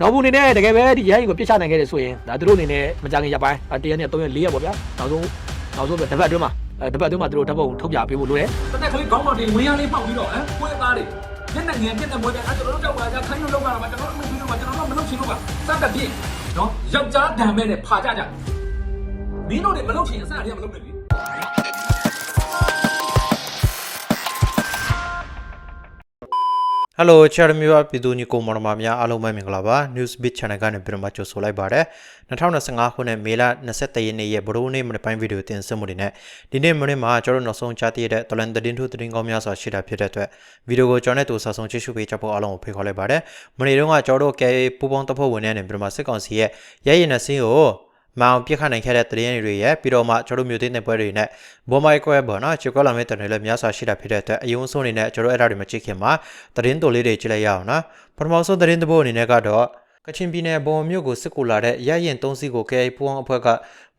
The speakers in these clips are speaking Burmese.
နောက်ဘူးအနေနဲ့တကယ်ပဲဒီရဟန်းကိုပြစ်ချနိုင်ခဲ့တယ်ဆိုရင်ဒါသူတို့အနေနဲ့မကြခင်ရပိုင်းတရက်နဲ့3ရက်4ရက်ပေါ့ဗျာနောက်ဆုံးနောက်ဆုံးပဲတစ်ပတ်အတွင်းမှာအဲတစ်ပတ်အတွင်းမှာသူတို့ဓာတ်ပုံထုတ်ပြပေးဖို့လိုတယ်တနက်ကလေးခေါင်းပေါ်တင်ဝင်းရလေးပေါက်ပြီးတော့ဟမ်ပွဲသားတွေညနေငယ်ပြက်တဲ့ပွဲတဲ့အဲ့ကျွန်တော်တို့ကြောက်ပါကြခိုင်းလို့လောက်ရမှာကျွန်တော်တို့မပြီးလို့မှာကျွန်တော်တို့မလုပ်ချင်လို့ပါစက်ကပြည့်နော်ယောက်ျားဒံမဲ့နဲ့ဖာကြကြမင်းတို့တွေမလုပ်ချင်အစအတည်းကမလုပ်နဲ့လေဟ ယ်လိုချာရမီဝပြည်သူညီကိုမောင်နှမများအားလုံးပဲမင်္ဂလာပါ News Beat Channel ကနေပြန်မှကြိုဆိုလိုက်ပါရစေ2025ခုနှစ်မေလ23ရက်နေ့ရဲ့ဗရိုးနေ့မနေ့ပိုင်းဗီဒီယိုတင်ဆက်မှုတွေနဲ့ဒီနေ့မနေ့မှာကျွန်တော်တို့နောက်ဆုံးကြားသိရတဲ့တလန်သတင်းထုတ်သတင်းကောင်းများစွာရှိတာဖြစ်တဲ့အတွက်ဗီဒီယိုကိုကျွန်တော်နဲ့တူဆဆုံကြည့်ရှုပေးကြဖို့အားလုံးကိုဖိတ်ခေါ်လိုက်ပါတယ်မနေ့တုန်းကကျွန်တော်တို့ကဲပူပေါင်းတပ်ဖွဲ့ဝင်တွေနဲ့ပြန်မှစစ်ကောင်စီရဲ့ရဲရင်နဲ့စင်းကို မအောင်ပြစ်ခတ်နိုင်ခဲ့တဲ့တရင်တွေရဲ့ပြီးတော့မှကျွန်တော်တို့မျိုးသိတဲ့ပွဲတွေနဲ့ဘောမိုက်ကွဲပေါ့နော်ချေကွက်လာမဲ့တန်တွေလည်းများစွာရှိတာဖြစ်တဲ့အတွက်အယုံဆုံးအနေနဲ့ကျွန်တော်အဲ့ဒါတွေမကြည့်ခင်မှာတရင်တိုလေးတွေကြည့်လိုက်ရအောင်နော်ပထမဆုံးတရင်တဘို့အနေနဲ့ကတော့ကချင်ပြည်နယ်ဘုံမြို့ကိုစစ်ကူလာတဲ့ရရင်၃စီးကို KI ပူအောင်အဖွဲ့က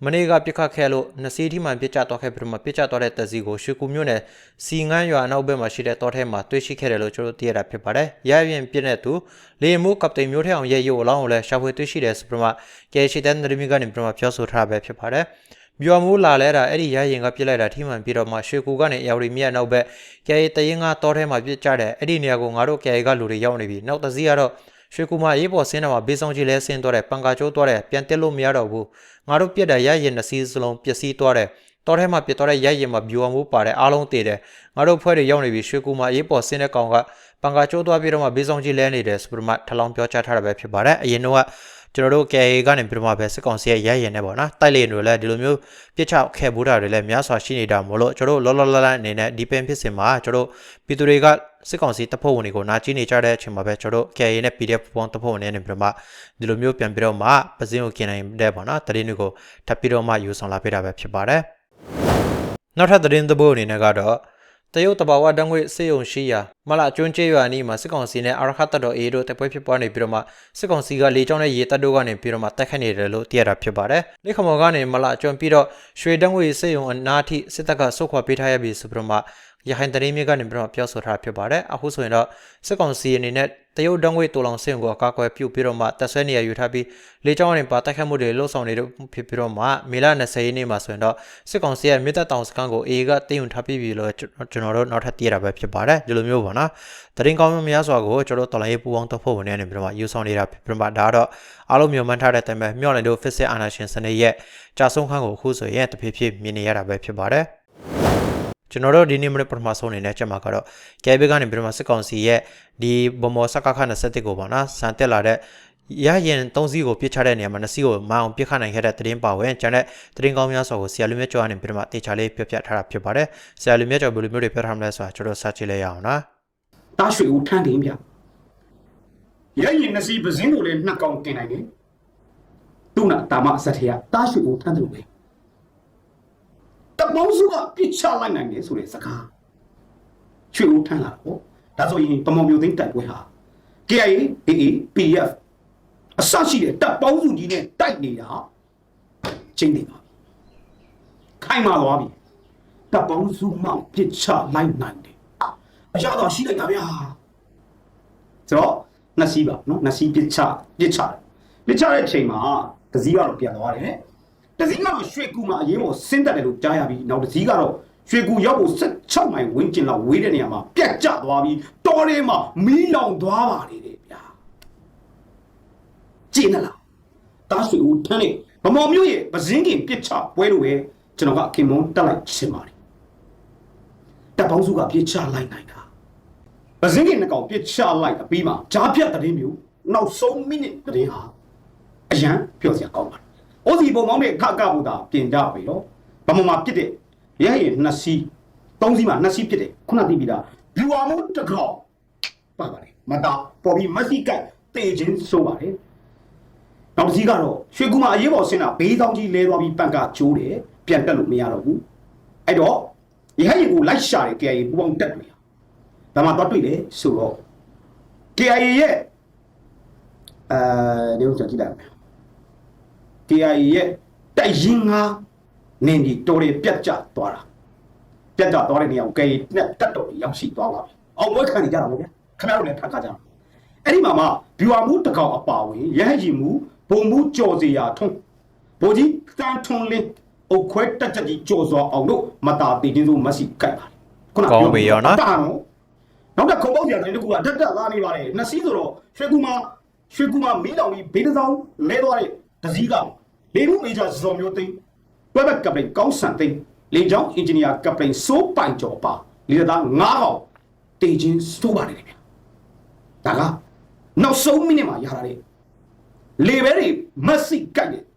မနေ့ကပြစ်ခတ်ခဲ့လို့နှစ်စီးထိမှပြစ်ကျသွားခဲ့ပြီးတော့မှပြစ်ကျသွားတဲ့တပ်စီကိုရွှေကူမြို့နယ်စီငန်းရွာအနောက်ဘက်မှာရှိတဲ့တောထဲမှာတွေ့ရှိခဲ့တယ်လို့ကျွန်တော်တို့သိရတာဖြစ်ပါတယ်။ရရင်ပြစ်တဲ့သူလေမှုကပတိန်မျိုးထဲအောင်ရဲ့ရုပ်အလောင်းကိုလည်းရှာဖွေတွေ့ရှိတယ်ဆိုပြီးတော့မှကဲရှိတဲ့နရမီကနေပြီးတော့မှပြောဆိုထားတာပဲဖြစ်ပါတယ်။ပြောမိုးလာလဲတာအဲ့ဒီရရင်ကပြစ်လိုက်တာထိမှန်ပြီးတော့မှရွှေကူကနေအယော်ရီမြက်နောက်ဘက်ကဲတရင်ကတောထဲမှာပြစ်ကြတယ်အဲ့ဒီနေရာကိုငါတို့ကဲကလူတွေရောက်နေပြီနောက်တစ်စီးကတော့ ရွှေကူမရေးပေါ်ဆင်းတော့မှဘေးဆောင်ကြီးလဲဆင်းသွားတယ်ပန်ကာကျိုးသွားတယ်ပြန်တက်လို့မရတော့ဘူးငါတို့ပြစ်တဲ့ရရင်နှစ်စီးစလုံးပျက်စီးသွားတယ်တော်ထဲမှာပြစ်သွားတဲ့ရရင်မှာဗျူအောင်မှုပါတယ်အားလုံးတည်တယ်ငါတို့ဖွဲ့တွေရောက်နေပြီရွှေကူမရေးပေါ်ဆင်းတဲ့ကောင်ကပန်ကာကျိုးသွားပြီးတော့မှဘေးဆောင်ကြီးလဲနေတယ်ဆိုပြီးတော့မှထလောင်ပြောချထားတာပဲဖြစ်ပါတယ်အရင်တော့ကျွ န်တော်တို့ KA ကနေပြီးတော့မှပဲစစ်ကောင်စီရဲ့ရရင်နဲ့ပေါ့နော်တိုက်လေတွေလည်းဒီလိုမျိုးပြစ်ချခဲ့ဘူးတာတွေလည်းများစွာရှိနေတာမို့လို့ကျွန်တော်တို့လောလောလတ်လတ်အနေနဲ့ဒီပင်ဖြစ်စင်မှာကျွန်တော်တို့ပြည်သူတွေကစစ်ကောင်စီတပ်ဖွဲ့ဝင်တွေကိုနာကျင်နေကြတဲ့အချိန်မှာပဲကျွန်တော်တို့ KA နဲ့ PDF ပုံတပ်ဖွဲ့ဝင်တွေနဲ့ပြီးတော့မှဒီလိုမျိုးပြန်ပြီးတော့မှပစင်းကိုกินနိုင်တဲ့ပေါ့နော်တရင်တွေကိုထပ်ပြီးတော့မှယူဆောင်လာပေးတာပဲဖြစ်ပါတယ်နောက်ထပ်သတင်းသဘောအနေနဲ့ကတော့ တရုတ်တဘာဝတန်းငွေစေယုံရှိရာမလာကျွန်းကျေးရွာနီးမှာစစ်ကောင်စီနဲ့အာရခတ်တပ်တော် A တို့တပ်ပွဲဖြစ်ပွားနေပြီးတော့မှစစ်ကောင်စီကလေကြောင်းနဲ့ရေတပ်တို့ကနေပြီးတော့မှတိုက်ခတ်နေတယ်လို့သိရတာဖြစ်ပါတယ်။လက်ခမော်ကနေမလာကျွန်းပြီးတော့ရွှေတန်းငွေစေယုံအနားထိစစ်တပ်ကဆုတ်ခွာပေးထားရပြီဆိုပြီးတော့မှရခိုင်တရင်မြေကနေပြီးတော့ပြောဆိုထားဖြစ်ပါတယ်။အခုဆိုရင်တော့စစ်ကောင်စီအနေနဲ့ တရုတ်တန်းငွေတူလောင်စေယုံကိုအကာအကွယ်ပြုပြီးတော့မှတပ်ဆွဲနေရယူထားပြီးလေကြောင်းကနေပါတိုက်ခတ်မှုတွေလှုပ်ဆောင်နေတော့ဖြစ်ပြီးတော့မှမေလ20ရက်နေ့မှာဆိုရင်တော့စစ်ကောင်စီရဲ့မြေတပ်တောင်စခန်းကို A ကတင်ယူထားပြီးပြီလို့ကျွန်တော်တို့နောက်ထပ်သိရတာပဲဖြစ်ပါတယ်။ဒီလိုမျိုးပေါ့နော်။တရင်ကောင်းများစွာကိုကျွန်တော်တော်လိုင်းရေးပူပေါင်းတပ်ဖွဲ့ဝင်တွေနဲ့ပြီးတော့မှယူဆောင်နေတာဖြစ်ပြီးတော့ဒါကတော့အားလုံးမျိုးမှန်းထားတဲ့အတိုင်းပဲမြော့လန်တို့ physics animation စနစ်ရဲ့ကြာဆုံးခန်းကိုအခုဆိုရင်တဖြည်းဖြည်းမြင်နေရတာပဲဖြစ်ပါတယ် ကျွန်တော်တို့ဒီနေ့မနေ့ပထမဆုံးအနေနဲ့ချက်မှာကတော့ကဲဘီကနေပြီးတော့မှစစ်ကောင်စီရဲ့ဒီဘုံမော်စကခ27ကိုပေါ့နော်စံတက်လာတဲ့ရရင်၃စီးကိုပြစ်ချတဲ့နေရာမှာ၂စီးကိုမအောင်ပြစ်ခတ်နိုင်ခဲ့တဲ့တရင်ပါဝင်ကျန်တဲ့တရင်ကောင်းများစွာကိုဆရာလူမြတ်ကျော်ကနေပြီးတော့မှတေချာလေးပြပြထားတာဖြစ်ပါတယ်ဆရာလူမြတ်ကျော်ဘယ်လိုမျိုးတွေပြထားမလဲဆိုတာကျွန်တော်စကြည့်လိုက်ရအောင်နော်တားရွှေဦးထန်းတင်ဗျရဲရင်နစီပစင်းကိုလည်းနှစ်ကောင်တင်နိုင်တယ်သူ့နာတာမအဆက်ထရတားရွှေဦးထန်းတယ်လို့ပဲ တပေါင်းစုကပြစ်ချလိုက်နိုင်တယ်ဆိုတဲ့စကားရွှေဦးထန်းလာတော့ဒါဆိုရင်တမောင်မျိုးသိန်းတိုက်ပွဲဟာ KIA AA PF အစရှိတဲ့တပ်ပေါင်းစုကြီးနဲ့တိုက်နေတာချင်းနေပါပြီခိုင်မာသွားပြီတပ်ပေါင်းစုမှပြစ်ချလိုက်နိုင်တယ်အရသာရှိလိုက်တာဗျာဆိုတော့နှစ်စီးပါနော်နှစ်စီးပစ်ချပစ်ချတယ်ပစ်ချတဲ့အချိန်မှာတစည်းကတော့ပြန်သွားတယ် တစည်းကတော့ရွှေကူမှာအရင်ကဆင်းတက်တယ်လို့ကြားရပြီးနောက်တစည်းကတော့ရွှေကူရောက်ဖို့16မိုင်ဝင်းကျင်လောက်ဝေးတဲ့နေရာမှာပြတ်ကျသွားပြီးတောထဲမှာမီးလောင်သွားပါလေတဲ့ဗျာကျင်းနလားတားရွှေဦးထမ်းနေဗမော်မျိုးရဲ့ပဇင်းကင်ပစ်ချပွဲလို့ပဲကျွန်တော်ကခင်မွန်းတက်လိုက်ရှင်ပါတယ်တပ်ပေါင်းစုကပြစ်ချလိုက်နိုင်တာပဇင်းကင်နှစ်ကောင်ပြစ်ချလိုက်အပြီးမှာဂျားဖြတ်တဲ့မျိုးနောက်ဆုံးမိနစ်တည်းဟာအရန်ပြောစရာကောင်းပါတယ်။ အိုစီပုံမောင်းတဲ့ခကဘူတာပြင်ကြပြီတော့ဗမာမှာပြစ်တဲ့ရဲရင်နှစ်စီးသုံးစီးမှာနှစ်စီးပြစ်တယ်ခုနသိပြီလားဘူဝါမို့တကောင်ပါပါတယ်မတာပေါ်ပြီးမစီကတ်တေချင်းဆိုပါတယ်နောက်တစ်စီးကတော့ရွှေကူမအရေးပေါ်ဆင်းတာဘေးဆောင်ကြီးလဲသွားပြီးပန့်ကကျိုးတယ်ပြန်တက်လို့မရတော့ဘူးအဲ့တော့ရဲရင်ကိုလိုက်ရှာတယ် KIA ပူပေါင်းတက်တယ်ဒါမှတော့တွေ့တယ်ဆိုတော့ KIA ရဲ့အဲဒီဥစ္စာကြည့်လိုက်မယ် KIA ရဲ့တိုက်ရင်ငါနင်းဒီတော်ရပြတ်ကျသွားတာပြတ်ကျသွားတဲ့နေရာကို KIA နဲ့တက်တော်ရောက်ရှိသွားပါပြီအောင်ပွဲခံနေကြတာပေါ့ဗျာခင်ဗျားတို့လည်းထပ်ခါကြအောင်အဲ့ဒီမှာမှဗျူဟာမှုတကောင်အပါဝင်ရဟကြီးမှုဘုံမှုကြော်စီယာထုံးဘိုလ်ကြီးတန်ထွန်လင်းအုတ်ခွဲတက်ချက်ကြီးကြော်စွာအောင်တို့မတာတေတင်းစိုးမစီကြိုက်ပါခုနကောင်းပြီရောနော်တာနော်နောက်တစ်ခုံပေါက်စရာတိုင်းတစ်ခုကတက်တက်လာနေပါတယ်နှစ်စီးဆိုတော့ရွှေကူမရွှေကူမမီးလောင်ကြီးဘေးတစ်စောင်းလဲသွားတဲ့တစည်းက လေမှုမေဂျာစော်မျိုးသိန်းတွဲဘက်ကပလိန်ကောင်းဆန်သိန်းလေချောင်းအင်ဂျင်နီယာကပလိန်စိုးပိုင်ကျော်ပါလေသား9កောင်တေချင်းစိုးပါတယ်ဗျာဒါကနောက်ဆုံးမိနစ်မှာရတာတဲ့လေဘဲတွေမက်ဆီကြိုက်တယ်တိုင်းပြပါ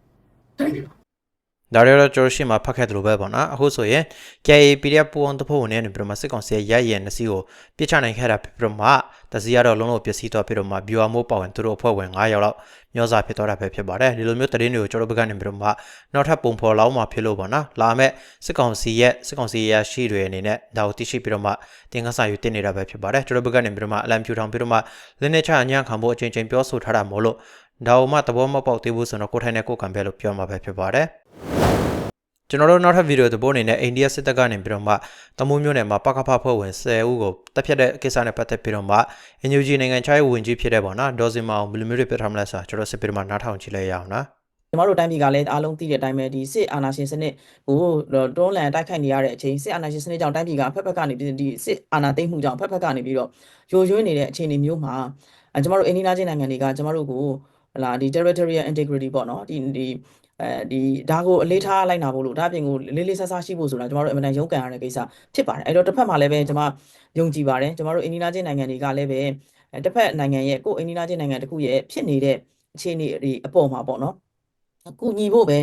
ဒါတွေတော့ကျွန်တော်ရှေ့မှာဖတ်ခဲ့တယ်လို့ပဲပေါ့နော်အခုဆိုရင် KA PDF ပူအောင်တဖို့ဝင်နေပြီးတော့မှစစ်ကောင်စီရဲ့ရရဲ့နစီကိုပြစ်ချနိုင်ခဲ့တာဖြစ်ပြီးတော့မှတစီကတော့လုံးလုံးပျက်စီးသွားပြီးတော့မှ viewer မိုးပါဝင်သူတို့အဖွဲ့ဝင်9ယောက်လောက်မျောစာဖြစ်သွားတာပဲဖြစ်ပါတယ်ဒီလိုမျိုးသတင်းတွေကိုကျွန်တော်ဘက်ကနေပြီးတော့မှနောက်ထပ်ပုံဖော်လောက်မှဖြစ်လို့ပေါ့နော်လာမဲ့စစ်ကောင်စီရဲ့စစ်ကောင်စီရရှိတွေအနေနဲ့ဒါကိုသိရှိပြီးတော့မှတင်ကစားယူတင်နေတာပဲဖြစ်ပါတယ်ကျွန်တော်ဘက်ကနေပြီးတော့မှအလံဖြူထောင်ပြီးတော့မှလင်းနေချအညံ့ခံဖို့အချိန်ချင်းပြောဆိုထားတာမို့လို့ဒါမှသဘောမပေါက်သေးဘူးဆိုတော့ကိုယ်ထိုင်နဲ့ကိုယ်ကံပဲလို့ပြောမှာပဲဖြစ်ပါတယ် ကျွန်တော်တို့နောက်ထပ်ဗီဒီယိုသဘောအနေနဲ့အိန္ဒိယစစ်တပ်ကနေပြီးတော့မှတမိုးမျိုးနယ်မှာပကဖဖွဲ့ဝင်10ဦးကိုတပ်ဖြတ်တဲ့ကိစ္စနဲ့ပတ်သက်ပြီးတော့မှ NUG နိုင်ငံခြားရေးဝန်ကြီးဖြစ်တဲ့ပေါ့နော်ဒေါ်စင်မအောင်ဘယ်လိုမျိုးတွေပြထားမလဲဆိုတာကျွန်တော်စစ်ပြီးတော့မှနားထောင်ကြည့်လိုက်ရအောင်နော်ကျမတို့တိုင်းပြည်ကလည်းအားလုံးသိတဲ့အတိုင်းပဲဒီစစ်အာဏာရှင်စနစ်ကိုတွန်းလှန်တိုက်ခိုက်နေရတဲ့အချိန်စစ်အာဏာရှင်စနစ်ကြောင့်တိုင်းပြည်ကအဖက်ဖက်ကနေပြီးဒီစစ်အာဏာသိမ်းမှုကြောင့်ဖက်ဖက်ကနေပြီးတော့ယိုယွင်းနေတဲ့အခြေအနေမျိုးမှာအဲကျမတို့အိန္ဒိယချင်းနိုင်ငံတွေကကျမတို့ကိုဟလာဒီ territorial integrity ပေါ့နော်ဒီဒီ အဲဒီဒါကိုအလေးထားလိုက်နာဖို့လို့ဒါအပြင်ကိုလေးလေးဆဆရှိဖို့ဆိုတာကျမတို့အမှန်တန်ရုန်းကန်ရတဲ့ကိစ္စဖြစ်ပါတယ်အဲ့တော့တစ်ဖက်မှာလည်းပဲကျမယုံကြည်ပါတယ်ကျမတို့အိန္ဒိယချင်းနိုင်ငံတွေကလည်းပဲအဲတစ်ဖက်နိုင်ငံရဲ့ကိုယ်အိန္ဒိယချင်းနိုင်ငံတစ်ခုရဲ့ဖြစ်နေတဲ့အခြေအနေဒီအပေါ်မှာပေါ့နော်ကူညီဖို့ပဲ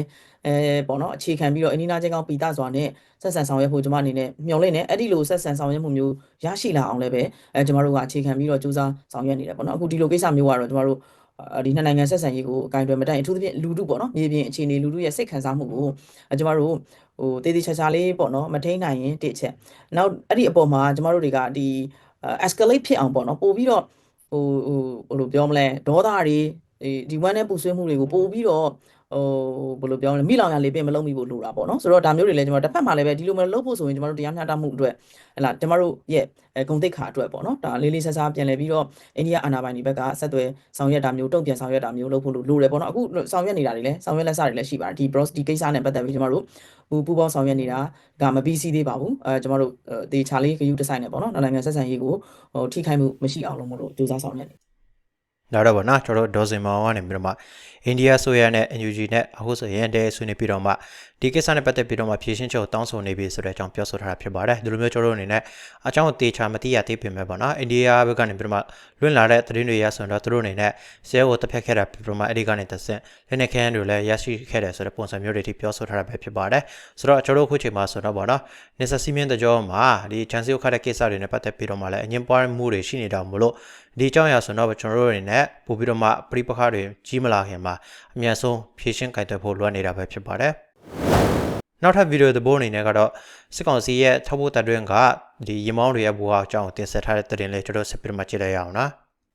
အဲပေါ့နော်အခြေခံပြီးတော့အနီးနားချင်းကောင်းပီတာစွာနဲ့ဆက်ဆံဆောင်ရွက်ဖို့ကျွန်မအနေနဲ့မျှော်လင့်နေအဲ့ဒီလိုဆက်ဆံဆောင်ရွက်မှုမျိုးရရှိလာအောင်လည်းပဲအဲကျွန်တော်တို့ကအခြေခံပြီးတော့စူးစမ်းဆောင်ရွက်နေတယ်ပေါ့နော်အခုဒီလိုကိစ္စမျိုးကတော့ကျွန်တော်တို့အာ ဒီနှစ်နိုင်ငံဆက်ဆံရေးကိုအကင်တွယ်မတိုင်အထူးသဖြင့်လူထုပေါ့နော်မြေပြင်အခြေအနေလူထုရဲ့စိတ်ခံစားမှုကိုအဲကျွန်တော်တို့ဟိုတေးသေးချာချာလေးပေါ့နော်မထိန်နိုင်ရင်တစ်ချက်နောက်အဲ့ဒီအပေါ်မှာကျွန်တော်တို့တွေကဒီ escalate ဖြစ်အောင်ပေါ့နော်ပို့ပြီးတော့ဟိုဟိုဘယ်လိုပြောမလဲဒေါသတွေဒီဒီဝမ်းနဲ့ပူဆွေးမှုတွေကိုပို့ပြီးတော့ ဟိုဘယ်လိုပြောမလဲမိလောင်ရလေးပင်မလုံးမိဖို့လိုတာပေါ့နော်ဆိုတော့ဒါမျိုးတွေလည်းကျွန်တော်တစ်ဖက်မှာလည်းပဲဒီလိုမျိုးလုပ်ဖို့ဆိုရင်ကျွန်တော်တို့တရားမျှတမှုအတွက်ဟလာကျွန်တော်တို့ရဲ့ဂုံတိတ်ခါအတွက်ပေါ့နော်ဒါလေးလေးဆဆပြန်လဲပြီးတော့အိန္ဒိယအာဏာပိုင်တွေဘက်ကဆက်သွယ်ဆောင်ရွက်တာမျိုးတုံ့ပြန်ဆောင်ရွက်တာမျိုးလုပ်ဖို့လိုတယ်ပေါ့နော်အခုဆောင်ရွက်နေတာတွေလည်းဆောင်ရွက်လက်စတွေလည်းရှိပါတယ်ဒီ bros ဒီကိစ္စနဲ့ပတ်သက်ပြီးကျွန်တော်တို့ဟိုပူပေါင်းဆောင်ရွက်နေတာကမပြီးစီးသေးပါဘူးအဲကျွန်တော်တို့ဒေချာလေးဂယူဒီဇိုင်းနဲ့ပေါ့နော်နိုင်ငံဆက်ဆံရေးကိုဟိုထိခိုက်မှုမရှိအောင်လို့မလို့စူးစမ်းဆောင်ရွက်နေဒါတော့ဗောနော်ကျွန်တော်တို့ဒေါ်စင်မောင်ကနေပြီးတော့မှ အိန္ဒိယဆိုရနဲ့ NUG နဲ့အခုဆိုရင်တဲဆွေးနွေးပြီးတော့မှဒီကိစ္စနဲ့ပတ်သက်ပြီးတော့မှဖြည့်ရှင်းချုပ်တောင်းဆိုနေပြီဆိုတဲ့အကြောင်းပြောဆိုထားတာဖြစ်ပါတယ်ဒီလိုမျိုးကျွန်တော်တို့အနေနဲ့အကြောင်းတေချာမသိရသေးပေမဲ့ဗောနော်အိန္ဒိယဘက်ကနေပြီးတော့မှလွင့်လာတဲ့သတင်းတွေရဆိုရင်တော့သူတို့အနေနဲ့ဆဲကိုတစ်ဖက်ခဲ့တာပြီးတော့မှအဲ့ဒီကနေတစ်ဆင့်လက်နဲ့ခန်းတွေလည်းရရှိခဲ့တယ်ဆိုတဲ့ပုံစံမျိုးတွေထိပြောဆိုထားတာပဲဖြစ်ပါတယ်ဆိုတော့ကျွန်တော်တို့ခုချိန်မှာဆိုတော့ဗောနော်နေဆက်စီမင်းတကြောမှာဒီချန်စီကိုခတ်တဲ့ကိစ္စတွေနဲ့ပတ်သက်ပြီးတော့မှလည်းအငင်းပွားမှုတွေရှိနေတာမို့လို့ဒီအကြောင်းအရာဆိုတော့ကျွန်တော်တို့အနေနဲ့ပို့ပြီးတော့မှပြိပခါတွေကြီးမလာခင်မှာအများဆုံးဖြည့်ရှင်းကြိုက်တဲ့ဖို့လိုအပ်နေတာပဲဖြစ်ပါတယ်နောက်ထပ်ဗီဒီယိုသဘောအနေနဲ့ကတော့စစ်ကောင်စီရဲ့ထောက်ပို့တပ်တွင်းကဒီရေမောင်းတွေရဲ့ဘူဟာအကြောင်းကိုတင်ဆက်ထားတဲ့သတင်းလေးကျွန်တော်ဆက်ပြီးမှကြည့်လိုက်ရအောင်နော်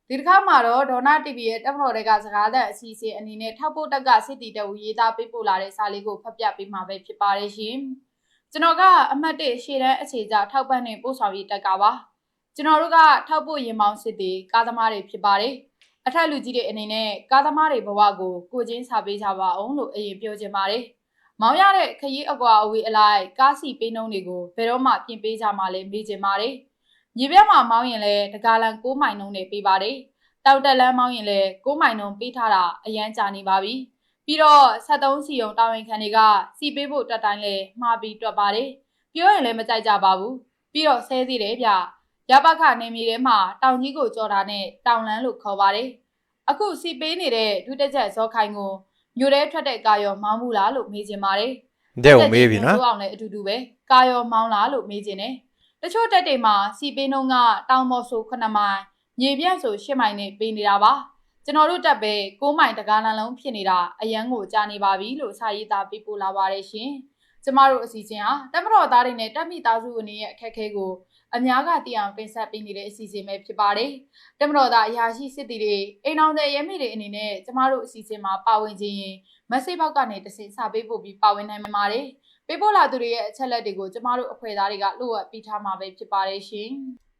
ဒီတစ်ခါမှာတော့ဒေါနာ TV ရဲ့တက်မတော်တွေကစကားသက်အစီအစဉ်အနေနဲ့ထောက်ပို့တက်ကစစ်တီတက်ဝရေးသားပေးပို့လာတဲ့စာလေးကိုဖတ်ပြပေးမှာပဲဖြစ်ပါတယ်ရှင်။ကျွန်တော်ကအမှတ်၁ရှေ့တန်းအခြေကြထောက်ပံ့နေပို့ဆောင်ရေးတက်ကပါ။ကျွန်တော်တို့ကထောက်ပို့ရင်မောင်းစစ်တီကားသမားတွေဖြစ်ပါတယ်။ အထက်လူကြီးတွေအနေနဲ့ကားသမားတွေဘဝကိုကိုချင်းစာပေးကြပါအောင်လို့အရင်ပြောချင်ပါတယ်။မောင်းရတဲ့ခရီးအကွာအဝေးအလိုက်ကားစီပေးနှုံးတွေကိုဘယ်တော့မှပြင်ပေးကြမှာလဲမေးချင်ပါတယ်။မြေပြတ်မှာမောင်းရင်လည်းတကားလန်6မိုင်နှုံးနဲ့ပေးပါတယ်။တောက်တက်လမ်းမောင်းရင်လည်း6မိုင်နှုံပေးထားတာအရန်ကြာနေပါပြီ။ပြီးတော့73စီယုံတာဝန်ခံတွေကစီပေးဖို့တက်တိုင်းလဲမှားပြီးတွက်ပါတယ်။ပြောရင်လည်းမကြိုက်ကြပါဘူး။ပြီးတော့ဆဲသေးတယ်ဗျ။ ရပခနေမြေထဲမှာတောင်ကြီးကိုကြော်တာနဲ့တောင်လန်းလို့ခေါ်ပါတယ်။အခုစီပေးနေတဲ့ဒုတက်ချက်ဇောခိုင်ကိုမြို့ထဲထွက်တဲ့ကာယောမောင်းမှုလားလို့မေးချင်ပါတယ်။တဲ့ကိုမေးပြီနော်ဆိုအောင်လည်းအတူတူပဲကာယောမောင်းလားလို့မေးချင်တယ်။တချို့တက်တွေမှာစီပေးနှုံးကတောင်ပေါ်ဆို9မိုင်မြေပြန့်ဆို10မိုင်နဲ့ပေးနေတာပါ။ကျွန်တော်တို့တက်ပဲ6မိုင်တကားလမ်းလုံးဖြစ်နေတာအရန်ကိုကြာနေပါပြီလို့စာရေးသားပေးပို့လာပါတယ်ရှင်။ကျမတို့အစီအစဉ်ဟာတက်မတော်သားတွေနဲ့တက်မိသားစုဝင်တွေရဲ့အခက်အခဲကို အများကသိအောင်တင်ဆက်ပေးနေတဲ့အစီအစဉ်ပဲဖြစ်ပါတယ်။တက်မတော်သားအရာရှိစစ်တီတွေအိမ်အောင်တဲ့ရဲမိတွေအနေနဲ့ကျမတို့အစီအစဉ်မှာပါဝင်ခြင်းရင်မက်ဆေ့ဘောက်ကနေတစင်စာပေးပို့ပြီးပါဝင်နိုင်မှာပါတယ်။ပေးပို့လာသူတွေရဲ့အချက်လက်တွေကိုကျမတို့အဖွဲ့သားတွေကလိုအပ်ပြီးထားမှာပဲဖြစ်ပါတယ်ရှင်။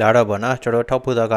ဒါတော့ဗောနော်ကျွန်တော်ထောက်ဖို့တော့က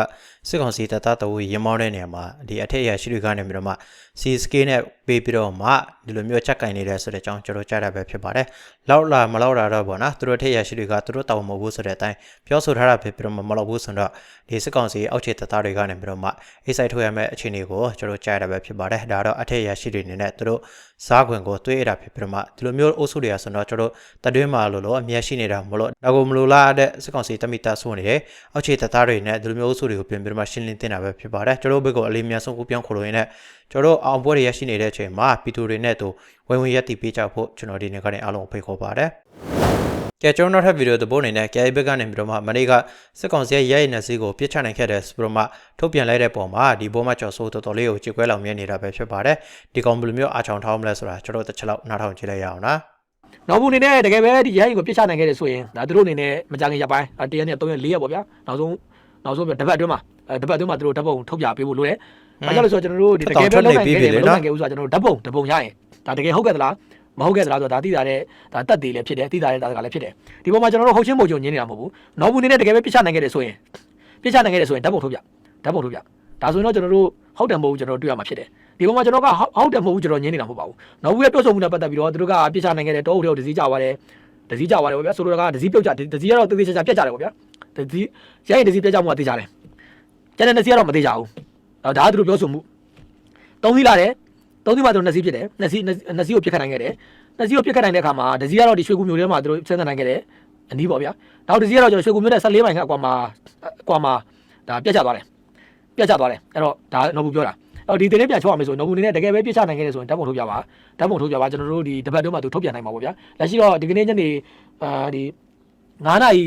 စစ်ကောင်စီတပ်သားတဝူရင်မောင်းတဲ့နေရာမှာဒီအထက်အရာရှိတွေကနေပြီးတော့မှ CSK နဲ့ပေးပြီးတော့မှဒီလိုမျိုးချက်ကင်နေတယ်ဆိုတဲ့အကြောင်းကျွန်တော်ကြားတာပဲဖြစ်ပါတယ်။လောက်လာမလောက်လာတော့ဗောနော်သူတို့အထက်အရာရှိတွေကသူတို့တောင်းမဟုတ်ဘူးဆိုတဲ့အတိုင်းပြောဆိုထားတာဖြစ်ပြီးတော့မှမလောက်ဘူးဆိုတော့ဒီစစ်ကောင်စီအောက်ခြေတပ်သားတွေကနေပြီးတော့မှအိတ်ဆိုင်ထုတ်ရမယ့်အခြေအနေကိုကျွန်တော်ကြားတာပဲဖြစ်ပါတယ်။ဒါတော့အထက်အရာရှိတွေအနေနဲ့သူတို့ စားခွင့်ကိုတွေးရတာဖြစ်ပြီးတော့မှဒီလိုမျိုးအုပ်စုတွေကဆိုတော့ကျွန်တော်တတွင်းမှာလို့လို့အမျက်ရှိနေတာမလို့ဒါကိုမလို့လားတဲ့စစ်ကောင်စီတမိတာဆိုနေတယ်အောက်ခြေတပ်သားတွေနဲ့ဒီလိုမျိုးအုပ်စုတွေကိုပြင်ပြီးတော့မှရှင်းလင်းတင်တာပဲဖြစ်ပါတယ်ကျွန်တော်ဘက်ကအလေးများဆုံးကိုပြောင်းခေါ်လို့ရင်းနဲ့ကျွန်တော်အောင်ပွဲတွေရရှိနေတဲ့အချိန်မှာပီတူတွေနဲ့တူဝင်ဝင်ရက်တီပေးကြဖို့ကျွန်တော်ဒီနေ့ကနေအားလုံးဖိတ်ခေါ်ပါတယ် ကဲကျွန်တော်နောက်ထပ်ဗီဒီယိုသဘောအနေနဲ့ KI ဘက်ကနေပြီးတော့မှမနေ့ကစစ်ကောင်စီရဲ့ရဲရဲနယ်စီကိုပြစ်ချနိုင်ခဲ့တဲ့ဆိုတော့မှထုတ်ပြန်လိုက်တဲ့ပုံမှာဒီဘောမှာကျော်စိုးတော်တော်လေးကိုကြည့်ကွဲလောင်မြင်နေတာပဲဖြစ်ပါတယ်ဒီကောင်ဘယ်လိုမျိုးအားချောင်ထောင်းမလဲဆိုတာကျွန်တော်တစ်ချက်လောက်နားထောင်ကြည့်လိုက်ရအောင်နော်နောက်ဘူးအနေနဲ့တကယ်ပဲဒီရဟန်းကိုပြစ်ချနိုင်ခဲ့တယ်ဆိုရင်ဒါသူတို့အနေနဲ့မကြခင်ရပိုင်းတရက်နဲ့3ရက်4ရက်ပေါ့ဗျာနောက်ဆုံးနောက်ဆုံးပြတပတ်အတွင်းမှာတပတ်အတွင်းမှာသူတို့ဓာတ်ပုံထုတ်ပြပေးဖို့လိုတယ်။ဘာကြောင့်လဲဆိုတော့ကျွန်တော်တို့ဒီတကယ်ပဲလောက်နိုင်ခဲ့တယ်လောက်နိုင်ခဲ့ဥဆိုတော့ကျွန်တော်တို့ဓာတ်ပုံဓာတ်ပုံရရင်ဒါတကယ်ဟုတ်ကဲ့သလား မဟုတ်ကဲ့သလားဆိုတော့ဒါသိတာတဲ့ဒါတက်သေးလည်းဖြစ်တယ်သိတာတဲ့ဒါကလည်းဖြစ်တယ်ဒီပေါ်မှာကျွန်တော်တို့ဟုတ်ချင်းပုံချုံညင်းနေတာမဟုတ်ဘူးနောက်ဘူးအနေနဲ့တကယ်ပဲပြစ်ချနိုင်ခဲ့တယ်ဆိုရင်ပြစ်ချနိုင်ခဲ့တယ်ဆိုရင်ဓာတ်ပုံထုတ်ပြဓာတ်ပုံထုတ်ပြဒါဆိုရင်တော့ကျွန်တော်တို့ဟုတ်တယ်မဟုတ်ဘူးကျွန်တော်တို့တွေ့ရမှာဖြစ်တယ်ဒီပေါ်မှာကျွန်တော်ကဟုတ်တယ်မဟုတ်ဘူးကျွန်တော်ညင်းနေတာမဟုတ်ပါဘူးနောက်ဘူးရဲ့ပြောဆိုမှုနဲ့ပတ်သက်ပြီးတော့သူတို့ကပြစ်ချနိုင်ခဲ့တယ်တောအုပ်တွေဒစီကြသွားတယ်ဒစီကြသွားတယ်ပေါ့ဗျာဆိုလိုတာကဒစီပြုတ်ကြဒစီကတော့တေးသေးချာချာပြတ်ကြတယ်ပေါ့ဗျာဒစီရိုက်ဒစီပြတ်ကြမှုကတေးကြတယ်ကျန်တဲ့ဒစီကတော့မသေးကြဘူးဒါဒါကသူတို့ပြောဆိုမှုသုံးစီလာတယ် သုံးစီမှာသူတို့နှစ်စီဖြစ်တယ်နှစ်စီနှစ်စီကိုပြစ်ခတ်နိုင်ခဲ့တယ်နှစ်စီကိုပြစ်ခတ်နိုင်တဲ့အခါမှာဒစီကတော့ဒီရွှေကူမျိုးထဲမှာသူတို့ဆင်းသက်နိုင်ခဲ့တယ်အနီးပေါ့ဗျာနောက်ဒစီကတော့ကျွန်တော်ရွှေကူမျိုးနဲ့14မိုင်ခန့်အကွာမှာအကွာမှာဒါပြတ်ကျသွားတယ်ပြတ်ကျသွားတယ်အဲ့တော့ဒါနော်ဘူးပြောတာအော်ဒီတင်းလေးပြန်ချောက်ရမယ်ဆိုနော်ဘူးနေနဲ့တကယ်ပဲပြစ်ချနိုင်ခဲ့တယ်ဆိုရင်ဓာတ်ပုံထုတ်ပြပါဓာတ်ပုံထုတ်ပြပါကျွန်တော်တို့ဒီတပတ်တုန်းမှာသူထုတ်ပြန်နိုင်မှာပေါ့ဗျာလက်ရှိတော့ဒီကနေ့ညနေအာဒီ 9နာရီ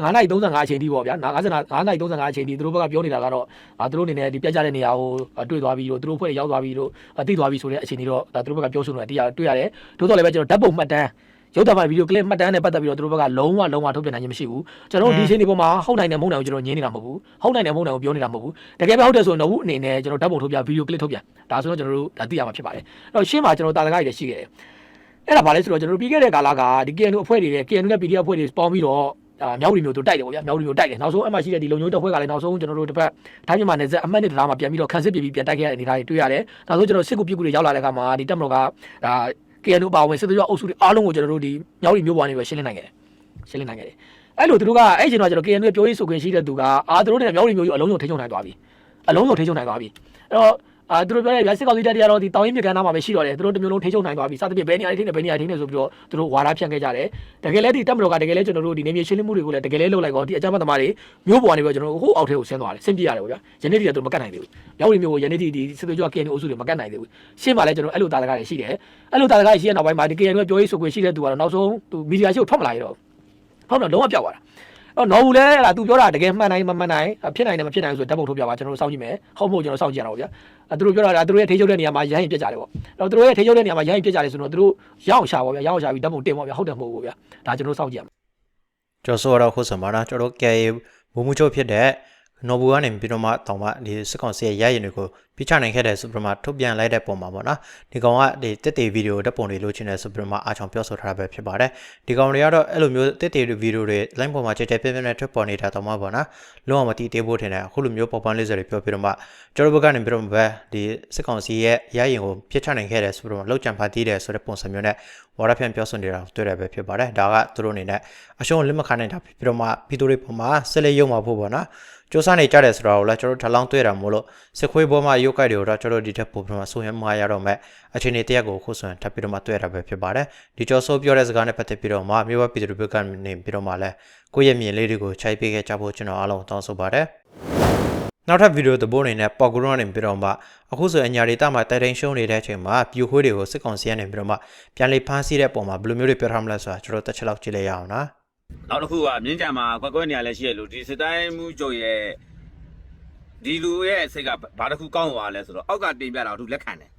9နာရီ35အချိန်ထိပေါ့ဗျာ50နာ9နာရီ35အချိန်ထိသူတို့ဘက်ကပြောနေတာကတော့အာသူတို့အနေနဲ့ဒီပြတ်ကျတဲ့နေရာကိုတွေ့သွားပြီးတော့သူတို့ဖွဲ့ရောက်သွားပြီးတော့သိသွားပြီးဆိုတဲ့အချိန်တွေတော့ဒါသူတို့ဘက်ကပြောဆိုနေတာတရားတွေ့ရတယ်တိုးတော့လည်းပဲကျွန်တော်ဓာတ်ပုံမှတ်တမ်းရုပ်သံဖိုင်ဗီဒီယိုကလစ်မှတ်တမ်းနဲ့ပတ်သက်ပြီးတော့သူတို့ဘက်ကလုံးဝလုံးဝထုတ်ပြန်နိုင်ခြင်းမရှိဘူးကျွန်တော်တို့ဒီအချိန်ဒီပေါ်မှာဟုတ်နိုင်တဲ့မဟုတ်နိုင်ကိုကျွန်တော်ညင်းနေတာမဟုတ်ဘူးဟုတ်နိုင်တဲ့မဟုတ်နိုင်ကိုပြောနေတာမဟုတ်ဘူးတကယ်ပဲဟုတ်တယ်ဆိုရင်တော့ဘူးအနေနဲ့ကျွန်တော်ဓာတ်ပုံထုတ်ပြဗီဒီယိုကလစ်ထုတ်ပြန်ဒါဆိုတော့ကျွန်တော်တို့ဒါသိရမှာဖြစ်ပါတယ်အဲ့တော့ရှင်းမှာကျွန်တော်တာတကားကြီးလည်းရှိခဲ့တယ် အဲ့ဒါဘာလဲဆိုတော့ကျွန်တော်တို့ပြီးခဲ့တဲ့ကာလကဒီ KNU အဖွဲ့တွေနဲ့ KNU နဲ့ PDF အဖွဲ့တွေပေါင်းပြီးတော့အာမြောက်ရီမျိုးတို့တိုက်တယ်ပေါ့ဗျာမြောက်ရီမျိုးတိုက်တယ်နောက်ဆုံးအမှရှိတဲ့ဒီလုံညုံတပ်ဖွဲ့ကလည်းနောက်ဆုံးကျွန်တော်တို့တစ်ဖက်တိုင်းမြန်မာနယ်စပ်အမှတ်နှစ်တရားမှာပြန်ပြီးတော့ခန်းစစ်ပြည်ပြီးပြန်တိုက်ခဲ့တဲ့အနေအထားတွေတွေ့ရတယ်နောက်ဆုံးကျွန်တော်စစ်ကူပြစ်ကူတွေရောက်လာတဲ့အခါမှာဒီတပ်မတော်ကဒါ KNU ပါဝင်စစ်သွေးကြအုပ်စုတွေအားလုံးကိုကျွန်တော်တို့ဒီမြောက်ရီမျိုးပေါ်နေပဲရှင်းလင်းနိုင်ခဲ့တယ်ရှင်းလင်းနိုင်ခဲ့တယ်အဲ့လိုသူတို့ကအဲ့ချိန်တော့ကျွန်တော် KNU ရဲ့ပြောရေးဆိုခွင့်ရှိတဲ့သူကအာသူတို့နဲ့မြောက်ရီမျိုးကြီးအလုံးစုံထိချုံနိုင်သွားပြီအလုံးစုံထိချုံနိုင်သွားပြီအဲ့တော့ အာသူတို့ပြောတဲ့ဗျာစစ်ကောင်စီတပ်တွေကတော့ဒီတောင်ရင်မြကန်သားမှာပဲရှိတော့တယ်သူတို့တစ်မျိုးလုံးထိချုံနိုင်သွားပြီစသဖြင့်ဘယ်နေရာတွေထိနေဘယ်နေရာထိနေဆိုပြီးတော့သူတို့ဝါဒဖြန့်ခဲ့ကြတယ်တကယ်လဲဒီတပ်မတော်ကတကယ်လဲကျွန်တော်တို့ဒီနေမြေရှင်းလင်းမှုတွေကိုလည်းတကယ်လဲလုပ်လိုက်တော့ဒီအကြမ်းဖက်သမားတွေမျိုးပေါ်ကနေပြီးတော့ကျွန်တော်တို့ဟိုအောက်ထဲကိုဆင်းသွားတယ်ဆင်းပြရတယ်ပေါ့ဗျာယနေ့တည်းကသူတို့မကတ်နိုင်သေးဘူးမြောက်ရီမျိုးကိုယနေ့တည်းဒီစစ်သွေးကြ KNU အုပ်စုတွေမကတ်နိုင်သေးဘူးရှင်းပါလဲကျွန်တော်အဲ့လိုတာတကားတွေရှိတယ်အဲ့လိုတာတကားတွေရှိတဲ့နောက်ပိုင်းမှာဒီ KNU ရဲ့ပြောရေးဆိုခွင့်ရှိတဲ့သူကတော့နောက်ဆုံးသူမီဒီယာရှိကိုထွက်မလာရတော့ဟုတ်တော့လုံးဝပြောက်သွားတာ အော်နော်ဘူးလဲအဲ့ဒါ तू ပြောတာတကယ်မှန်နိုင်မမှန်နိုင်ဖြစ်နိုင်တယ်မဖြစ်နိုင်ဆိုဓာတ်ပုံထုတ်ပြပါကျွန်တော်တို့စောင့်ကြည့်မယ်ဟုတ်မဟုတ်ကျွန်တော်စောင့်ကြည့်ရအောင်ဗျာအဲသူတို့ပြောတာဒါသူတို့ရဲ့ထိချုပ်တဲ့နေရာမှာရဟရင်ပြက်ကြတယ်ပေါ့အဲ့တော့သူတို့ရဲ့ထိချုပ်တဲ့နေရာမှာရဟရင်ပြက်ကြတယ်ဆိုတော့သူတို့ရအောင်ရှာပါဗျာရအောင်ရှာပြီးဓာတ်ပုံတင်ပါဗျာဟုတ်တယ်မဟုတ်ဘူးဗျာဒါကျွန်တော်စောင့်ကြည့်ရမယ်ကျော်စိုးတော့ခုစမှာနော်ကျွန်တော် KA ဘုံမှုချုပ်ဖြစ်တဲ့ နော်ဘူကနေပြီးတော့မှတောင်မှဒီစစ်ကောင်စီရဲ့ရရင်တွေကိုပြချနိုင်ခဲ့တဲ့ဆိုပြီးတော့မှထုတ်ပြန်လိုက်တဲ့ပုံမှာပေါ့နော်ဒီကောင်ကဒီတက်တေဗီဒီယိုဓာတ်ပုံတွေလိုချင်တယ်ဆိုပြီးတော့မှအားချောင်ပြောဆိုထားတာပဲဖြစ်ပါတယ်ဒီကောင်တွေကတော့အဲ့လိုမျိုးတက်တေဗီဒီယိုတွေ line ပေါ်မှာကြဲကြဲပြင်းပြင်းနဲ့ထွက်ပေါ်နေတာတောင်မှပေါ့နော်လုံးဝမတီးတေးဖို့ထင်တယ်အခုလိုမျိုးပေါ်ပန်းလေးစတွေပြောပြီးတော့မှကျွန်တော်ဘက်ကနေပြီးတော့ပဲဒီစစ်ကောင်စီရဲ့ရရင်ကိုပြချနိုင်ခဲ့တယ်ဆိုပြီးတော့လောက်ကြံဖန်တီးတယ်ဆိုတဲ့ပုံစံမျိုးနဲ့ဝါရဖြန့်ပြောဆိုနေတာတွေ့ရပဲဖြစ်ပါတယ်ဒါကသူတို့အနေနဲ့အရှုံးလက်မခံနိုင်တာပြီးတော့မှပြီးသူတွေပုံမှာဆက်လက်ရုံမှာဖို့ပေါ့နော် စူးစမ်းနေကြတယ်ဆိုတာကိုလည်းကျွန်တော်ထပ်လောင်းတွေ့တာမို့လို့စစ်ခွေးပေါ်မှာရုပ်ကိုက်တွေကိုတော့ကျွန်တော်ဒီထက်ပိုပြီးတော့ဆိုရင်မှာရတော့မဲ့အခြေအနေတရက်ကိုခုဆိုရင်ထပ်ပြီးတော့မှတွေ့ရတာပဲဖြစ်ပါတယ်ဒီကျော်ဆိုးပြောတဲ့စကားနဲ့ပတ်သက်ပြီးတော့မှမြို့ဘပြည်သူတွေကနေပြီးတော့မှလည်းကိုယ့်ရဲ့မြင်လေးတွေကိုခြိုက်ပေးခဲ့ကြဖို့ကျွန်တော်အားလုံးတောင်းဆိုပါတယ်နောက်ထပ်ဗီဒီယိုသဘောအနေနဲ့ပေါကူရောနေပြီးတော့မှအခုဆိုအညာဒေတာမှာတိုင်တိုင်ရှုံးနေတဲ့အချိန်မှာပြူခွေးတွေကိုစစ်ကောင်စီကနေပြီးတော့မှပြန်လေဖမ်းဆီးတဲ့ပုံမှာဘယ်လိုမျိုးတွေပြောထားမလဲဆိုတာကျွန်တော်တက်ချက်လောက်ကြည့်လိုက်ရအောင်နော် နောက်တစ်ခုကမြင်းကြံမှာကွက်ကွက်နေရလဲရှိရလို့ဒီစစ်တိုင်းမှုချုပ်ရဲ့ဒီလူရဲ့စိတ်ကဘာတစ်ခုကောင်းသွားလဲဆိုတော့အောက်ကတင်ပြတာသူလက်ခံတယ်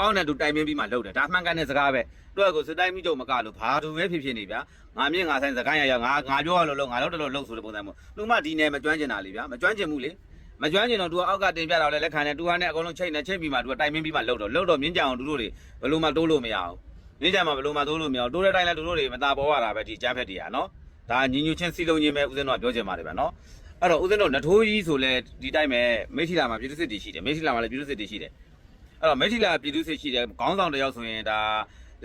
အောက်နဲ့သူတိုင်ပင်းပြီးမှလှုပ်တယ်ဒါအမှန်ကန်တဲ့စကားပဲသူကကိုစစ်တိုင်းမှုချုပ်မကလို့ဘာသူပဲဖြစ်ဖြစ်နေဗျာငါမြင့်ငါဆိုင်စကားရရငါငါပြောရလို့လို့ငါလို့တလို့လို့ဆိုတဲ့ပုံစံမျိုးသူမှဒီနယ်မကျွမ်းကျင်တာလေဗျာမကျွမ်းကျင်ဘူးလေမကျွမ်းကျင်တော့သူကအောက်ကတင်ပြတာလည်းလက်ခံတယ်သူကနဲ့အကုန်လုံးချိတ်နေချိတ်ပြီးမှသူကတိုင်ပင်းပြီးမှလှုပ်တော့လှုပ်တော့မြင်းကြံအောင်သူတို့တွေဘယ်လိုမှတိုးလို့မရအော င်မြင်းကြံမှာဘယ်လိုမှတိုးလို့မရအောင်တိုးတဲ့တိုင်းလဲသူတို့တွေမตาပေါ်ရတာပဲဒီကြားဖက်တွေကနော်ဒါညီညွတ်ချင်းစီလုံးချင်းပဲဦးဇင်းတို့ကပြောချင်ပါတယ်ဗျာနော်အဲ့တော့ဦးဇင်းတို့နထိုးကြီးဆိုလဲဒီတိုင်းပဲမိထီလာမှာပြည်သူစစ်တီရှိတယ်မိထီလာမှာလည်းပြည်သူစစ်တီရှိတယ်အဲ့တော့မိထီလာပြည်သူစစ်ရှိတယ်ခေါင်းဆောင်တယောက်ဆိုရင်ဒါ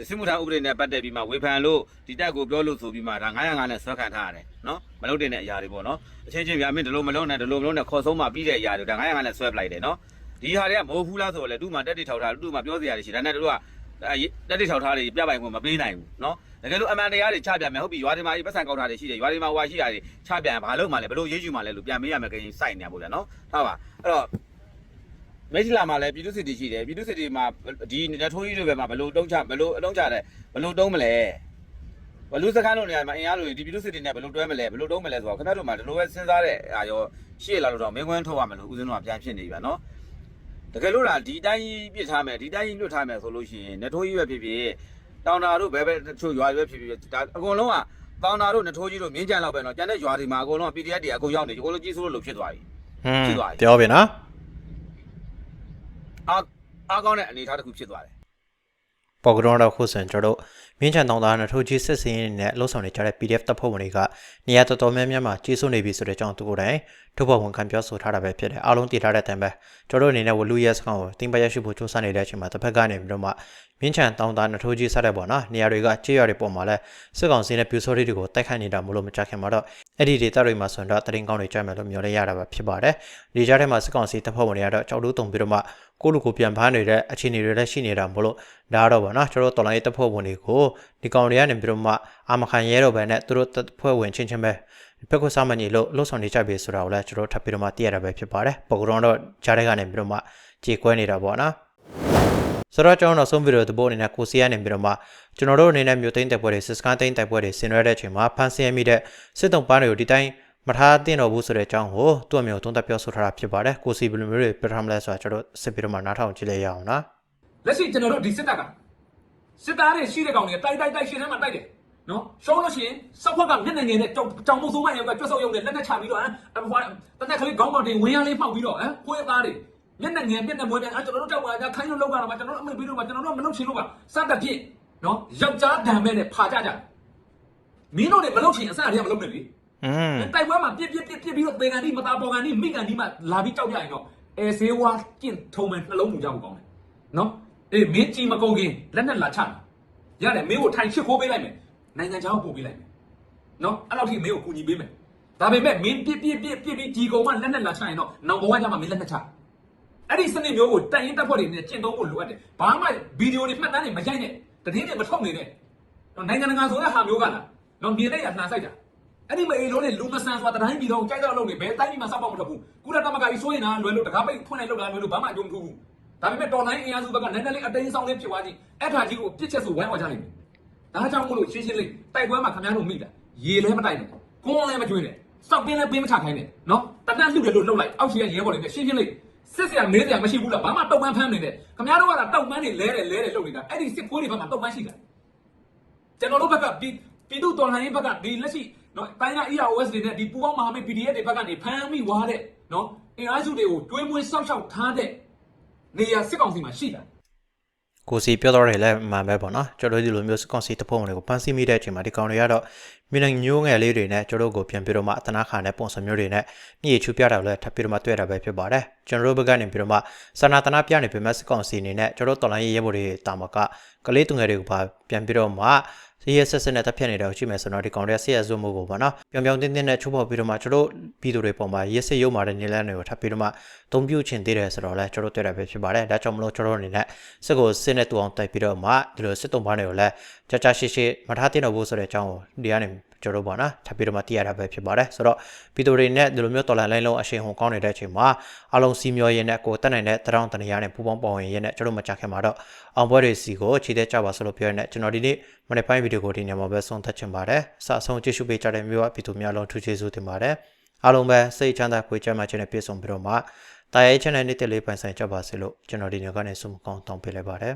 စစ်မှုထမ်းဥပဒေနဲ့ပတ်သက်ပြီးမှဝေဖန်လို့ဒီတက်ကိုပြောလို့ဆိုပြီးမှဒါ905နဲ့ဆွဲခံထားရတယ်နော်မလုပ်တဲ့အရာတွေပေါ့နော်အချင်းချင်းပြအမင်းဒီလိုမလုပ်နဲ့ဒီလိုမလုပ်နဲ့ခေါ်ဆုံးမှပြီးတဲ့အရာတွေဒါ905နဲ့ဆွဲပလိုက်တယ်နော်ဒီဟာတွေကမဟုတ်ဘူးလားဆိုတော့လေသူ့မှာတက်တိထောက်ထားသူ့မှာပြောစရာတွေရှိတယ်ဒါနဲ့တို့က တက်တိထောက်ထားတွေပြပိုင်ခွင့်မပေးနိုင်ဘူးနော်တကယ်လို့အမှန်တရားတွေချပြမယ်ဟုတ်ပြီရွာတွေမှာပတ်စံကောက်ထားတွေရှိတယ်ရွာတွေမှာဟွာရှိတာတွေချပြရင်ဘာလို့မှလဲဘလို့ရေးယူမှလဲလို့ပြန်မေးရမယ်ခင်စိုက်နေရပေါ့ဗျာနော်ဟုတ်ပါအဲ့တော့မိတ်လာမှာလည်းပြည်သူစစ်တီရှိတယ်ပြည်သူစစ်တီမှာဒီနထိုးကြီးတွေပဲမှာဘလို့တုံးချဘလို့အတုံးချတယ်ဘလို့တုံးမလဲဘလို့စကားလို့နေရာမှာအင်အားလို့ဒီပြည်သူစစ်တီနဲ့ဘလို့တွဲမလဲဘလို့တုံးမလဲဆိုတော့ခင်ဗျားတို့မှာဒီလိုပဲစဉ်းစားတဲ့အာရောရှေ့လာလို့တော့မင်းခွန်းထုတ်ရမယ်လို့ဦးဇင်းတို့ကပြန်ဖြစ်နေပြီဗျာနော်တ ကယ်လို့လားဒီတိုင်းကြီးပြစ်ထားမယ်ဒီတိုင်းကြီးလွတ်ထားမယ်ဆိုလို့ရှိရင်နထိုးကြီးပဲဖြစ်ဖြစ်တောင်တာတို့ဘဲဘဲတချို့ရွာတွေပဲဖြစ်ဖြစ်ဒါအကုန်လုံးကတောင်တာတို့နထိုးကြီးတို့မြင်းကြံလောက်ပဲနော်ကျန်တဲ့ရွာတွေမှာအကုန်လုံး PDF တွေအကုန်ရောက်နေအကုန်လုံးကြီးစိုးလို့ဖြစ်သွားပြီဟွန်းဖြစ်သွားပြီပြောပြီနော်အားအားကောင်းတဲ့အနေအထားတစ်ခုဖြစ်သွားတယ် ပေါ်ကတော်တော့ခုဆိုရင်ကျွန်တော်တို့မြင်းချန်တောင်သားနဲ့ထိုးကြီးစစ်စင်းနဲ့လှုပ်ဆောင်နေကြတဲ့ PDF တပ်ဖွဲ့ဝင်တွေကနေရာတော်တော်များများမှာကြီးစိုးနေပြီဆိုတဲ့အကြောင်းသူကိုယ်တိုင်ထုတ်ဖော်ဝန်ခံပြောဆိုထားတာပဲဖြစ်တယ်အားလုံးတည်ထားတဲ့အတိုင်းပဲကျွန်တော်တို့အနေနဲ့ဝလူရဲစကောင်ကိုတင်ပရရှိဖို့စူးစမ်းနေတဲ့အချိန်မှာတစ်ဖက်ကနေပြီးတော့မှမြင်းချန်တောင်သားနဲ့ထိုးကြီးဆက်တဲ့ပေါ့နော်နေရာတွေကကြေးရွာတွေပေါ်မှာလဲစစ်ကောင်စီနဲ့ပြူစောတွေတွေကိုတိုက်ခိုက်နေတာမလို့မကြခင်မှာတော့အဲ့ဒီဒေသတွေမှာဆိုရင်တော့တရင်ကောင်းတွေကြိုက်မယ်လို့မျှော်လင့်ရတာပဲဖြစ်ပါတယ်ဒီကြားထဲမှာစစ်ကောင်စီတပ်ဖွဲ့ဝင်တွေကတော့ကြောက်လို့တုံပြီးတော့မှ ကိုလူကိုပြန်ဖမ်းနေတဲ့အခြေအနေတွေလည်းရှိနေတာမလို့ဒါတော့ပေါ့နော်ကျွန်တော်တို့တော်လိုင်းရေးတပ်ဖွဲ့ဝင်တွေကိုဒီကောင်တွေကနေပြီးတော့မှအာမခံရဲတော့ပဲနဲ့သူတို့တပ်ဖွဲ့ဝင်ချင်းချင်းပဲဘက်ကစားမညီလို့လှုပ်ဆောင်နေကြပြီဆိုတာကိုလည်းကျွန်တော်ထပ်ပြီးတော့မှသိရတာပဲဖြစ်ပါတယ်ပုံကတော့ကြားထဲကနေပြီးတော့မှကြေကွဲနေတာပေါ့နော်ဆိုတော့ကျွန်တော်နောက်ဆုံးဗီဒီယိုသဘောအနေနဲ့ကိုစီကနေပြီးတော့မှကျွန်တော်တို့အနေနဲ့မြို့သိမ်းတိုက်ပွဲတွေစစ်စကန်သိမ်းတိုက်ပွဲတွေဆင်နွှဲတဲ့အချိန်မှာဖန်ဆင်းမိတဲ့စစ်တုံးပန်းတွေကိုဒီတိုင်း မထားသင့်တော့ဘူးဆိုတဲ့အကြောင်းကိုသူ့အမျိုးသုံးသပ်ပြောဆိုထားတာဖြစ်ပါတယ်ကိုစီဘယ်လိုမျိုးတွေပြထားမလဲဆိုတာကျွန်တော်တို့စစ်ပြီးတော့မှနားထောင်ကြည့်လိုက်ရအောင်နော်လက်ရှိကျွန်တော်တို့ဒီစစ်တပ်ကစစ်သားတွေရှိတဲ့ကောင်တွေတိုက်တိုက်တိုက်ရှင်ထဲမှာတိုက်တယ်နော်ရှုံးလို့ရှိရင်စောက်ခွက်ကမျက်နှာငယ်နဲ့တောင်တောင်မဆိုးမရောက်ကကျွတ်ဆုပ်ရုံနဲ့လက်နဲ့ချပြီးတော့ဟမ်အဖွာတနက်ကလေးခေါင်းပေါက်တွေဝင်းရလေးဖောက်ပြီးတော့ဟမ်ကိုယ်သားတွေမျက်နှာငယ်မျက်နှာမွေးပြန်အဲကျွန်တော်တို့တောက်ပါကြခိုင်းလို့လောက်ကြတော့မှကျွန်တော်တို့အမေပြီးတော့မှကျွန်တော်တို့မလုပ်ချင်လို့ပါစတတ်ဖြစ်နော်ယောက်ျားဒံမဲ့နဲ့ဖာကြကြမင်းတို့တွေမလုပ်ချင်အစအတည်းကမလုပ်နဲ့လေ อืมတိုက်ပွဲမှာပြစ်ပြစ်ပြစ်ပြစ်ပြီးတော့သင်္ကန်ဒီမသားပေါ်ကန်ဒီမိကန်ဒီမှာလာပြီးကြောက်ကြရင်တော့အဲဆေးဝါးကျင့်ထုံမဲ့နှလုံးမူကြဖို့ကောင်းတယ်နော်အေးမင်းကြီးမကုန်ခင်လက်နဲ့လာချတယ်ရတယ်မင်းကိုထိုင်ချစ်ခိုးပေးလိုက်မယ်နိုင်ငံခြားကိုပို့ပေးလိုက်မယ်နော်အဲ့လောက်ထိမင်းကိုကူညီပေးမယ်ဒါပေမဲ့မင်းပြစ်ပြစ်ပြစ်ပြစ်ပြီးကြီးကုန်မှလက်နဲ့လာချရင်တော့နောက်ဘဝကျမှမင်းလက်နဲ့ချအဲ့ဒီစနစ်မျိုးကိုတိုင်ရင်တပ်ဖွဲ့တွေနဲ့ကျင့်သုံးဖို့လိုအပ်တယ်ဘာမှဗီဒီယိုတွေမှတ်တမ်းတွေမရိုက်နဲ့တတိယတွေမထုတ်နေနဲ့နော်နိုင်ငံတကာဆိုတဲ့ဟာမျိုးကလားနော်မြင်တဲ့ရလှန်ဆိုင်တာ အဲ့ဒီမအေးလုံးနဲ့လူမဆန်စွာတတိုင်းပြည်တော်ကြိုက်တော့လုံးနေဘယ်တိုင်းပြည်မှာစောက်ပေါက်မထွက်ဘူးကုလသမဂ္ဂကြီးစိုးရင်လားလွယ်လို့တကားပိတ်ဖွင့်လိုက်လောက်လားလွယ်လို့ဘာမှအကျုံးမထူးဘူးဒါပေမဲ့တော်လိုင်းအင်အားစုဘက်ကနည်းနည်းလေးအတိန်ဆောင်လေးဖြစ်သွားချင်းအဲ့ထာကြီးကိုပြစ်ချက်ဆိုဝိုင်းဝါကြလိမ့်မယ်ဒါကြောင့်မို့လို့ရှင်းရှင်းလေးတိုက်ပွဲမှာခင်ဗျားတို့မိတာရေလဲမတိုက်နဲ့ကုန်းလည်းမကျွေးနဲ့စောက်ပင်းလည်းပင်းမချခိုင်းနဲ့နော်တနက်လှုပ်တယ်လို့လှုပ်လိုက်အောက်ခြေကရဲဘော်တွေနဲ့ရှင်းရှင်းလေးစစ်စရာမေးစရာမရှိဘူးလားဘာမှတောက်ပန်းဖမ်းနေတယ်ခင်ဗျားတို့ကတောက်ပန်းတွေလဲတယ်လဲတယ်လှုပ်နေတာအဲ့ဒီစစ်ဖိုးတွေဘက်မှာတောက်ပန်းရှိတာကျွန်တော်တို့ဘက်ကပြည်ပြည်သူတော်လှန်ရေးဘက်ကဒီလက်ရှိ နော်တိုင်းက EROS တွေနဲ့ဒီပူပေါင်းမဟာမိတ် PDF တွေဘက်ကနေဖမ်းမိသွားတဲ့နော်အင်အားစုတွေကိုတွဲမွေးစောက်ရှောက်ထားတဲ့နေရာစစ်ကောင်စီမှာရှိတာကိုစီပြောတော့တယ်လည်းမှန်ပဲပေါ့နော်ကျွန်တော်တို့ဒီလိုမျိုးစကွန်စီတဖုံတွေကိုပန်းစီမိတဲ့အချိန်မှာဒီကောင်တွေကတော့မိနငညိုးငယ်လေးတွေနဲ့ကျွန်တော်တို့ကိုပြန်ပြီးတော့မှအတနာခါနဲ့ပုံစံမျိုးတွေနဲ့မြေချူပြတာလည်းထပ်ပြီးတော့မှတွေ့တာပဲဖြစ်ပါတယ်ကျွန်တော်တို့ဘက်ကနေပြီးတော့မှစနာတနာပြနေပေမဲ့စကွန်စီအနေနဲ့ကျွန်တော်တို့တော်လိုင်းရေးရဲဘော်တွေတာမကကလေးသူငယ်တွေကိုပါပြန်ပြီးတော့မှ စီရဆက်ဆက်နဲ့တက်ဖြတ်နေတာကိုကြည့်မယ်ဆိုတော့ဒီကောင်တွေကဆက်ရစွမှုကိုပေါ့နော်ပြောင်ပြောင်တင်းတင်းနဲ့ချိုးဖောက်ပြီးတော့မှကျွန်တော်ပြည်သူတွေပေါ်မှာရက်စစ်ရုံမာတဲ့နေလန်းတွေကိုထပ်ပြီးတော့မှတုံပြူချင်သေးတယ်ဆိုတော့လဲကျွန်တော်တွေ့တာပဲဖြစ်ပါတယ်ဒါကြောင့်မလို့ကျွန်တော်အနေနဲ့စစ်ကိုစစ်နဲ့တူအောင်တိုက်ပြီးတော့မှဒီလိုစစ်တုံးပန်းတွေကိုလည်း ကြာကြာရှည်ရှည်မထားသင့်တော့ဘူးဆိုတဲ့အကြောင်းကိုဒီကနေကျွန်တော်ပေါ့နော်ထပ်ပြီးတော့မှသိရတာပဲဖြစ်ပါတယ်ဆိုတော့ပြည်သူတွေနဲ့ဒီလိုမျိုးတော်လန်လိုင်းလုံးအရှိန်ဟုန်ကောင်းနေတဲ့အချိန်မှာအလုံးစီမျောရင်းနဲ့ကိုတက်နိုင်တဲ့တရောင်းတနေရနဲ့ပူပေါင်းပေါဝင်ရင်းနဲ့ကျွန်တော်မကြခင်မှာတော့အောင်ပွဲတွေစီကိုခြေတဲ့ကြပါဆိုလို့ပြောရတဲ့ကျွန်တော်ဒီနေ့မနေ့ပိုင်းဗီဒီယိုကိုဒီညမှာပဲဆုံးသက်ချင်ပါတယ်အစအဆုံးကြည့်ရှုပေးကြတဲ့မျိုးအပြည်သူများလုံးထူးကျေးဇူးတင်ပါတယ်အားလုံးပဲစိတ်ချမ်းသာကိုကြမ်းမှခြင်းနဲ့ပြည့်စုံပြီးတော့မှတာရဲ channel နေ့တက်လေးပိုင်ဆိုင်ကြပါစေလို့ကျွန်တော်ဒီညကနေဆုမကောင်းတောင်းပေးလိုက်ပါတယ်